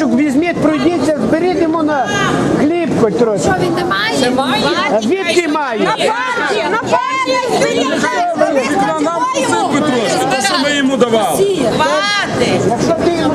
кусочок візьміть, пройдіться, зберіть йому на хліб хоч трошки. Що він не має? Не має. Звідки має? На партію, на партію зберігайте, ви Нам цукру трошки, те, що ми йому давали. Вати!